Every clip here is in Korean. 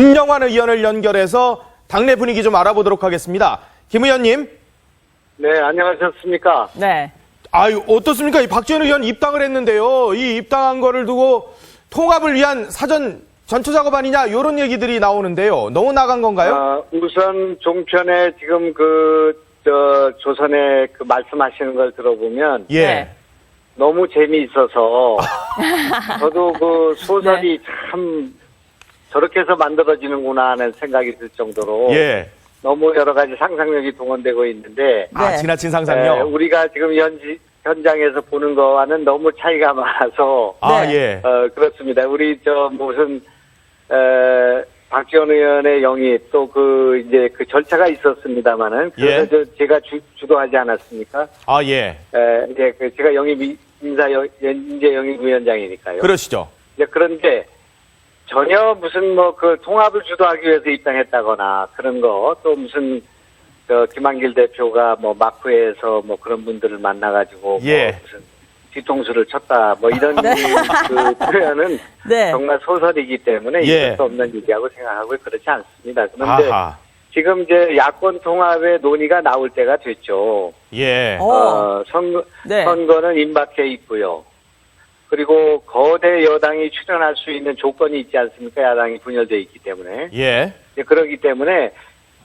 김영환 의원을 연결해서 당내 분위기 좀 알아보도록 하겠습니다. 김 의원님, 네, 안녕하셨습니까? 네. 아유 어떻습니까? 이 박지원 의원 입당을 했는데요. 이 입당한 거를 두고 통합을 위한 사전 전투 작업 아니냐 이런 얘기들이 나오는데요. 너무 나간 건가요? 어, 우선 종편에 지금 그, 저, 조선에 그 말씀하시는 걸 들어보면 예. 네. 너무 재미있어서 저도 그 소설이 네. 참 저렇게 해서 만들어지는구나 하는 생각이 들 정도로 예. 너무 여러 가지 상상력이 동원되고 있는데 아 네. 지나친 에, 상상요. 우리가 지금 현지, 현장에서 보는 거와는 너무 차이가 많아서 아 네. 예. 어, 그렇습니다. 우리 저 무슨 에, 박지원 의원의 영입 또 그 이제 그 절차가 있었습니다만은 그래서 예. 저 제가 주, 주도하지 않았습니까? 아 예. 에, 이제 그 제가 영입 이- 인사 영, 인재 영입 위원장이니까요. 그러시죠. 이제 그런데 전혀 무슨 뭐 그 통합을 주도하기 위해서 입당했다거나 그런 거 또 무슨 저 김한길 대표가 뭐 마크에서 뭐 그런 분들을 만나가지고 예. 뭐 무슨 뒤통수를 쳤다 뭐 이런 그 표현은 네. 정말 소설이기 때문에 예. 있을 수 없는 얘기하고 생각하고 그렇지 않습니다. 그런데 아하. 지금 이제 야권 통합의 논의가 나올 때가 됐죠. 예. 어. 어, 선거, 네. 선거는 임박해 있고요. 그리고 거대 여당이 출연할 수 있는 조건이 있지 않습니까? 야당이 분열되어 있기 때문에. 예. 이제 그러기 때문에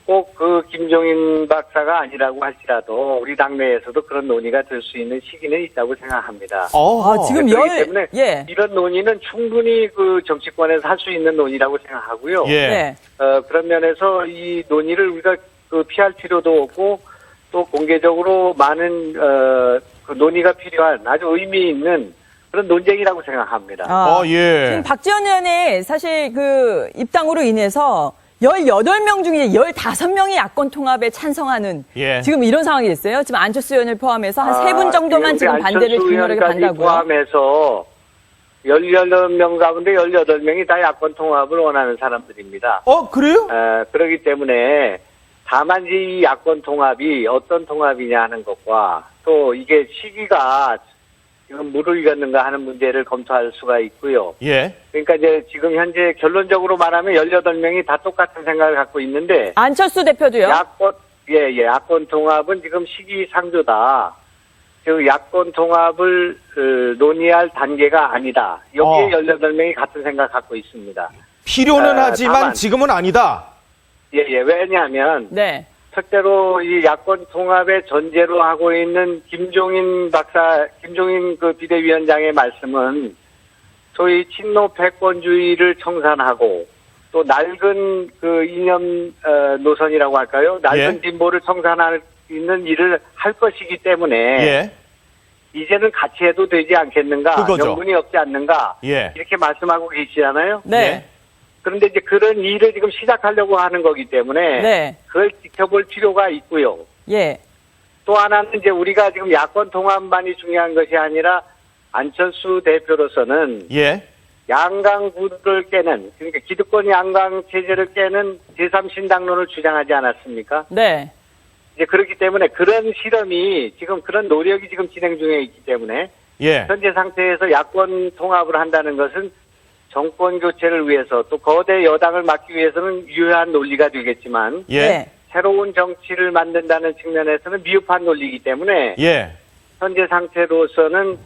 꼭 그 김종인 박사가 아니라고 할지라도 우리 당내에서도 그런 논의가 될 수 있는 시기는 있다고 생각합니다. 어. 아, 지금 그렇기 열, 때문에 예. 이런 논의는 충분히 그 정치권에서 할 수 있는 논의라고 생각하고요. 예. 네. 어, 그런 면에서 이 논의를 우리가 그 피할 필요도 없고 또 공개적으로 많은 어, 그 논의가 필요한 아주 의미 있는 그런 논쟁이라고 생각합니다. 아, 어 예. 지금 박지원 의원의 사실 그 입당으로 인해서 18명 중에 15명이 야권 통합에 찬성하는 예. 지금 이런 상황이 됐어요. 지금 안철수 의원을 포함해서 한 세 분 정도만 우리 지금 반대를 균열하게 간다고요. 포함해서 18명 가운데 18명이 다 야권 통합을 원하는 사람들입니다. 어 그래요? 어, 그렇기 때문에 다만 이 야권 통합이 어떤 통합이냐 하는 것과 또 이게 시기가 지금 무르익었는가 하는 문제를 검토할 수가 있고요. 예. 그러니까 이제 지금 현재 결론적으로 말하면 18명이 다 똑같은 생각을 갖고 있는데 안철수 대표도요. 야권 예, 예, 야권 통합은 지금 시기상조다. 그 야권 통합을 그, 논의할 단계가 아니다. 여기에 어. 18명이 같은 생각 갖고 있습니다. 필요는 아, 하지만 다만- 지금은 아니다. 예, 예. 왜냐하면 네. 첫째로 이 야권 통합의 전제로 하고 있는 김종인 박사, 김종인 그 비대위원장의 말씀은 소위 친노 패권주의를 청산하고 또 낡은 그 이념 어, 노선이라고 할까요? 낡은 예. 진보를 청산할 수 있는 일을 할 것이기 때문에 예. 이제는 같이 해도 되지 않겠는가? 그거죠. 명분이 없지 않는가? 예. 이렇게 말씀하고 계시잖아요. 네. 예. 그런데 이제 그런 일을 지금 시작하려고 하는 거기 때문에 네. 그걸 지켜볼 필요가 있고요. 예. 또 하나는 이제 우리가 지금 야권 통합만이 중요한 것이 아니라 안철수 대표로서는 예. 양강 구도를 깨는 그러니까 기득권 양강 체제를 깨는 제3신당론을 주장하지 않았습니까? 네. 이제 그렇기 때문에 그런 실험이 지금 그런 노력이 지금 진행 중에 있기 때문에 예. 현재 상태에서 야권 통합을 한다는 것은 정권 교체를 위해서 또 거대 여당을 막기 위해서는 유효한 논리가 되겠지만 예. 네. 새로운 정치를 만든다는 측면에서는 미흡한 논리이기 때문에 예. 현재 상태로서는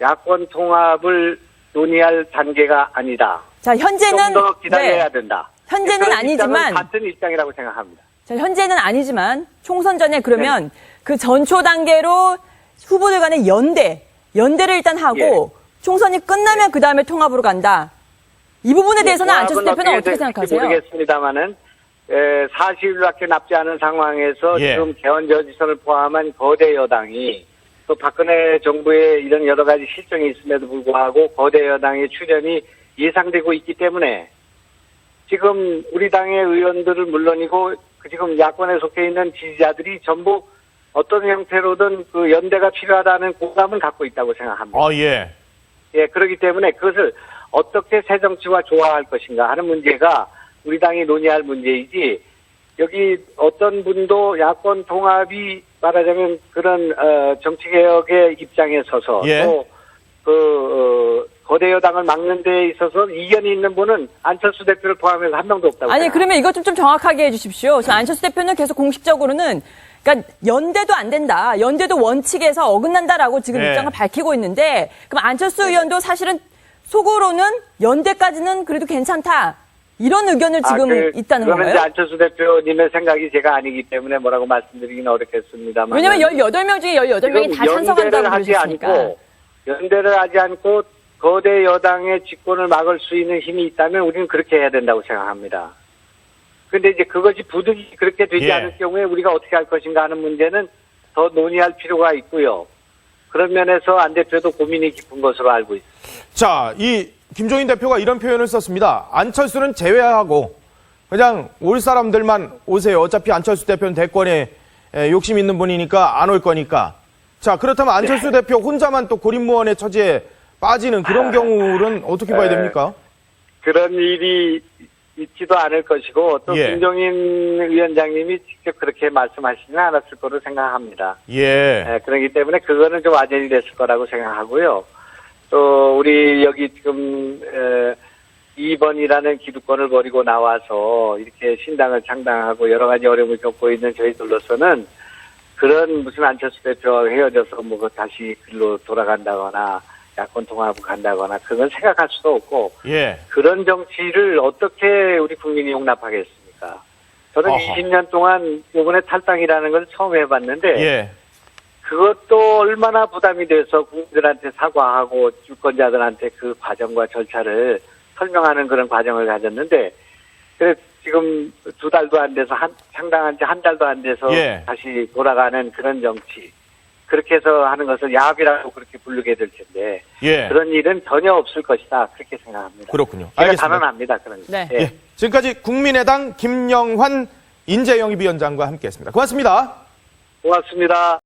야권 통합을 논의할 단계가 아니다. 자, 현재는 좀 더 기다려야 네. 된다. 현재는 아니지만 같은 입장이라고 생각합니다. 자, 현재는 아니지만 총선 전에 그러면 그 전초 단계로 후보들 간의 연대, 연대를 일단 하고 총선이 끝나면 그 다음에 통합으로 간다. 이 부분에 대해서는 통합은 안철수 대표는 어떻게 생각하세요? 모르겠습니다만은 에, 40일밖에 남지 않은 상황에서 예. 지금 개헌 저지선을 포함한 거대 여당이 또 박근혜 정부의 이런 여러 가지 실정이 있음에도 불구하고 거대 여당의 출연이 예상되고 있기 때문에 지금 우리 당의 의원들은 물론이고 그 지금 야권에 속해 있는 지지자들이 전부 어떤 형태로든 그 연대가 필요하다는 공감은 갖고 있다고 생각합니다. 어 예. 예, 그렇기 때문에 그것을 어떻게 새 정치와 조화할 것인가 하는 문제가 우리 당이 논의할 문제이지 여기 어떤 분도 야권 통합이 말하자면 그런 어, 정치 개혁의 입장에 서서 예. 또그 어, 거대 여당을 막는 데 있어서 이견이 있는 분은 안철수 대표를 포함해서 한 명도 없다고. 아니. 그러면 이것 좀, 좀 정확하게 해주십시오. 지금 안철수 대표는 계속 공식적으로는 그러니까 연대도 안 된다. 연대도 원칙에서 어긋난다라고 지금 네. 입장을 밝히고 있는데 그럼 안철수 의원도 사실은 속으로는 연대까지는 그래도 괜찮다. 이런 의견을 지금 아, 그, 있다는 이제 건가요? 안철수 대표님의 생각이 제가 아니기 때문에 뭐라고 말씀드리기는 어렵겠습니다만. 왜냐면 18명 중에 18명이 다 찬성한다고 하지 그러셨으니까. 않고 연대를 하지 않고 거대 여당의 집권을 막을 수 있는 힘이 있다면 우리는 그렇게 해야 된다고 생각합니다. 근데 이제 그것이 부득이 그렇게 되지 예. 않을 경우에 우리가 어떻게 할 것인가 하는 문제는 더 논의할 필요가 있고요. 그런 면에서 안 대표도 고민이 깊은 것으로 알고 있습니다. 자, 이 김종인 대표가 이런 표현을 썼습니다. 안철수는 제외하고 그냥 올 사람들만 오세요. 어차피 안철수 대표는 대권에 에, 욕심 있는 분이니까 안 올 거니까. 자, 그렇다면 안철수 네. 대표 혼자만 또 고립무원의 처지에 빠지는 그런 경우는 어떻게 봐야 에, 됩니까? 그런 일이 있지도 않을 것이고 또 예. 김종인 위원장님이 직접 그렇게 말씀하시지는 않았을 거로 생각합니다. 예. 예, 그렇기 때문에 그거는 좀 와전이 됐을 거라고 생각하고요. 또 우리 여기 지금 에, 2번이라는 기득권을 버리고 나와서 이렇게 신당을 창당하고 여러 가지 어려움을 겪고 있는 저희들로서는 그런 무슨 안철수 대표와 헤어져서 뭐그 다시 글로 돌아간다거나 야권 통합을 간다거나 그건 생각할 수도 없고 예. 그런 정치를 어떻게 우리 국민이 용납하겠습니까? 저는 어허. 20년 동안 이번에 탈당이라는 걸 처음 해봤는데 예. 그것도 얼마나 부담이 돼서 국민들한테 사과하고 주권자들한테 그 과정과 절차를 설명하는 그런 과정을 가졌는데 그래서 지금 두 달도 안 돼서 한, 상당한 지 한 달도 안 돼서 예. 다시 돌아가는 그런 정치 그렇게 해서 하는 것을 야합이라고 그렇게 부르게 될 텐데 예. 그런 일은 전혀 없을 것이다 그렇게 생각합니다. 그렇군요. 알겠습니다. 단언합니다. 그런 거. 네. 예. 예. 지금까지 국민의당 김영환 인재영입위원장과 함께했습니다. 고맙습니다. 고맙습니다.